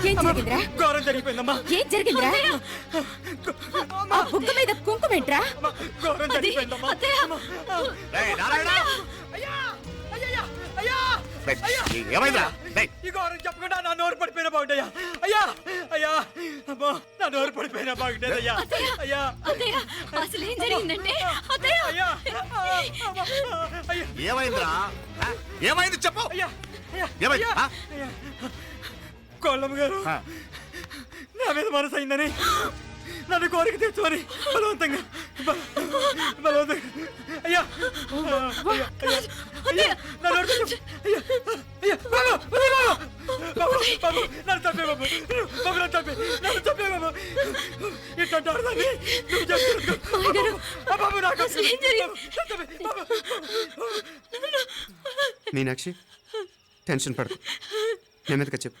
ఏం జరిగిందిరా? ఘోరం జరిగిపోయిందమ్మా. ఏం జరిగిందిరా? ఆ బుగ్గ మీద కుంకుమేంట్రా ఘోరం జరిగిపోయిందమ్మా. రేయ్, నారాయణ! రేయ్, ఏమైందిరా? రేయ్, ఈ ఘోరం చెప్పకుండా నా నోరు పడిపోయిన బాగుంటాయా అయ్యా! అయ్యా! అమ్మో నా నోరు పడిపోయిన బాగుంటుంది అయ్యా! అయ్యా అసలు ఏం జరిగిందంటే? ఏమైందిరా? ఏమైంది చెప్పు! అయ్యా! అయ్యా! ఏమైంది? ఆ? కోళ్ళమ్మ గారు. నా మీద మనసు అయిందని నన్ను కోరిక తెచ్చుకొని బలవంతంగా బలవంతంగా. అయ్యా. అయ్యా అయ్యా. అయ్యా నా నోరు తెచ్చు. అయ్యా అయ్యా బాబు ఉదయ్ బాబు బాబు బాబు నన్ను చంపే బాబు బాబు నన్ను చంపే నన్ను చంపే బాబు. ఇట్లాంటి ఆడదాన్ని నువ్వు చేస్తున్నావు. బాబు నాకు అసలు ఏం జరిగింది? చంపే, బాబు మీనాక్షి టెన్షన్ పడకు. నెమ్మదిగా చెప్పు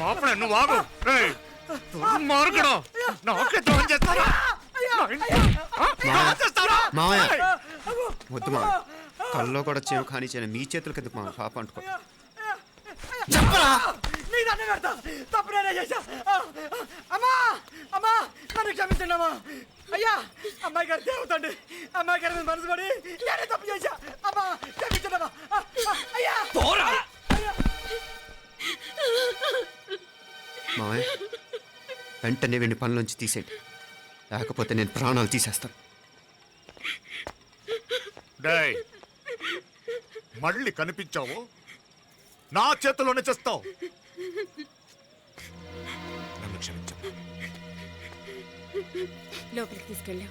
మాపడే నువ్వు ఆగు. రేయ్, దుర్మార్గుడు నాకే ద్రోహం చేస్తారా? నా మావయ్య వద్దు మావయ్య. కల్లో కూడా చేవు కానిచ్చిన మీ చేతుల కింద మా పాప అంటుకో. నీ దండం పెడతా తప్పు నేనే చేశా. ఆ, అమ్మా అమ్మా నన్ను క్షమించండి అమ్మా అయ్యా అమ్మాయి గారు దేవతండి అమ్మాయి గారి మీద మనసు పడి నేనే తప్పు చేశా. అమ్మా క్షమించండి అయ్యా. మావయ్య. వెంటనే వీడిని పనిలోంచి తీసేయండి. లేకపోతే నేను ప్రాణాలు తీసేస్తాను. డేయ్ మళ్ళీ కనిపించావు? నా చేతిలోనే చేస్తావు. నన్ను క్షమించమ్మా. లోపలికి తీసుకెళ్ళాం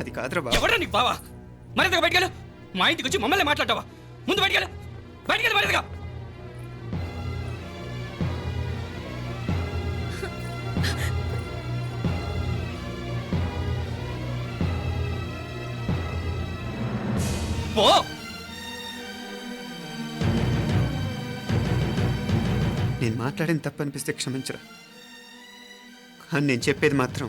అది కాదురా బాబు. ఎవడా నీకు బావా? మరింతగా బయటకెళ్ళు మా ఇంటికి వచ్చి మమ్మల్ని మాట్లాడతావా? ముందు బయటకెళ్ళు బయటకెళ్ళు మరింతగా పో. నేను మాట్లాడిన తప్పు అనిపిస్తే క్షమించరా. కానీ నేను చెప్పేది మాత్రం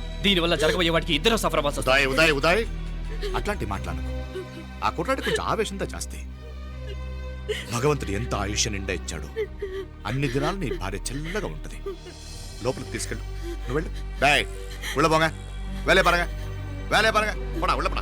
దీనివల్ల జరగబోయే వాటికి ఇద్దరు సఫర్ అవ్వాల్సి వస్తుంది. ఉదయ్ అట్లాంటి మాట్లాడకు. ఆ కుట్రాడి కొంచెం ఆవేశంతో జాస్తి. భగవంతుడు ఎంత ఆయుష్య నిండా ఇచ్చాడు. అన్ని దినాలు నీ భార్య చల్లగా ఉంటది. లోపలికి తీసుకెళ్ళు. నువ్వు వెళ్ళు. బాయ్ ఉళ్ళబోగా వేలే పరగా. వేలే పరగా. పోడా ఉళ్ళపడా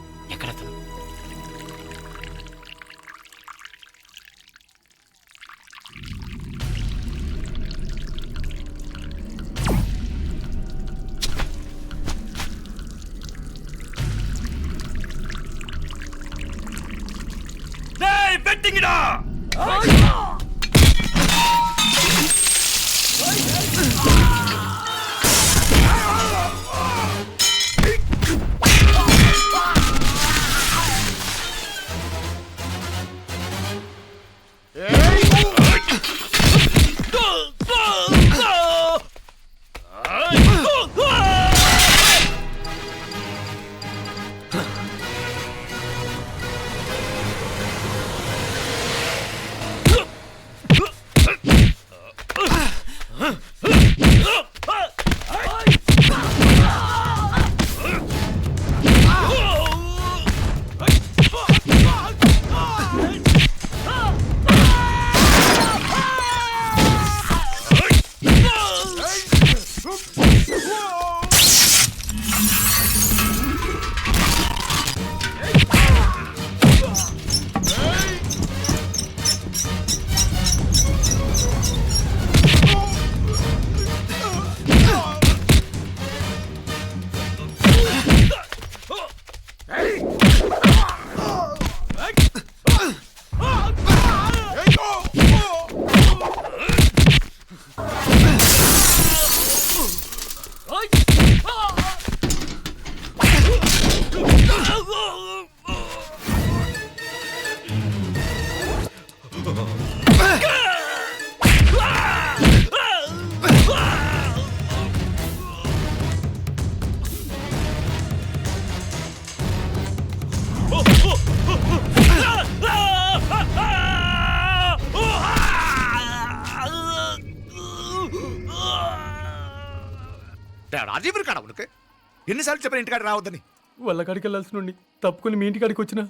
ఎన్నిసార్లు చెప్పిన ఇంటికాడ రావద్దని. వాళ్ళ కాడికి వెళ్ళాల్సి నుండి తప్పుకొని మీ ఇంటి కాడికి వచ్చిన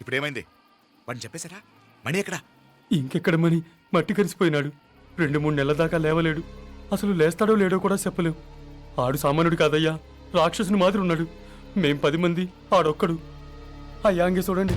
ఇప్పుడు ఏమైంది వాడిని చెప్పేశారా మణి ఎక్కడా? ఇంకెక్కడ మని మట్టి కరిసిపోయినాడు. రెండు మూడు నెలల దాకా లేవలేడు. అసలు లేస్తాడో లేడో కూడా చెప్పలేం. ఆడు సామాన్యుడు కాదయ్యా. రాక్షసుని మాదిరి ఉన్నాడు. మేం పది మంది ఆడొక్కడు. అయ్యా అంగే చూడండి.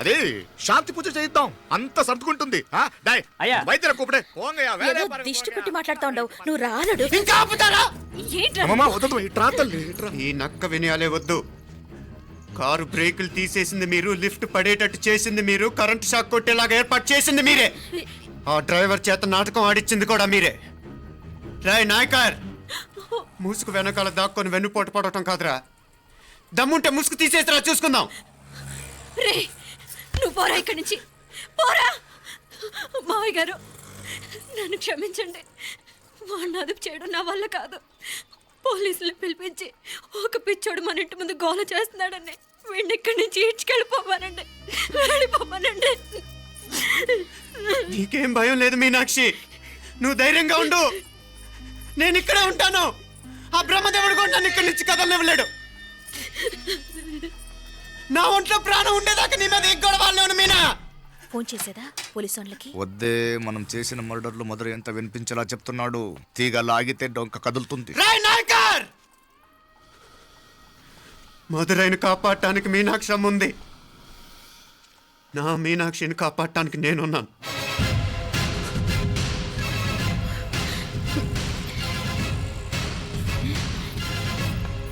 అదే శాంతి పూజ చేయిద్దాం. అంత సర్దుకుంటుంది. అయ్యా. వైద్యుల కూపడే ఏదో దిష్టి. పెట్టి మాట్లాడుతూ ఉండవు. నువ్వు రానడు ఇంకా ఆపుతారా? అమ్మమ్మ వద్దు ఇట్రా తల్లి ఇట్రా ఈ నక్క వినయాలే వద్దు. కారు బ్రేకులు తీసేసింది మీరు లిఫ్ట్ పడేటట్టు చేసింది మీరు కరెంట్ షాక్ కొట్టేలాగా ఏర్పాటు చేసింది మీరే. ఆ డ్రైవర్ చేత నాటకం ఆడిచ్చింది కూడా మీరే. రాయ్ నాయకర్. ముసుగు వెనకాల దాక్కొని వెన్నుపోటు పడటం కాదురా. దమ్ముంటే ముసుగు తీసేసిరా చూసుకుందాం. రే నువ్వు పోరా ఇక్కడి నుంచి. పోరా. మావయ్య గారు నన్ను క్షమించండి. వాడిని అదుపు చేయడం నా వల్ల కాదు. పోలీసులు పిలిపించి ఒక పిచ్చోడు మన ఇంటి ముందు గోల చేస్తున్నాడని వీడిని ఇక్కడి నుంచి ఈడ్చుకెళ్ళిపోమానండి వెళ్ళిపోమానండి నీకేం భయం లేదు మీనాక్షి. నువ్వు ధైర్యంగా ఉండు. నేను ఇక్కడే ఉంటాను. ఆ బ్రహ్మదేవుడు కూడా నన్ను ఇక్కడి నుంచి కదలనివ్వలేడు. నా ఒంట్లో ప్రాణం ఉండేదాకా నీ మీద ఎగ్గొడవాళ్ళు మీనా. ఫోన్ చేసేదా పోలీసు వాళ్ళకి వద్దే మనం చేసిన మర్డర్లు మొదలు ఎంత వినిపించేలా చెప్తున్నాడు. తీగ లాగితే డొంక కదులుతుంది. రాయ్ నాయకర్! మధురైని కాపాడటానికి మీనాక్షి ఉంది నా మీనాక్షిని కాపాడటానికి నేనున్నాను.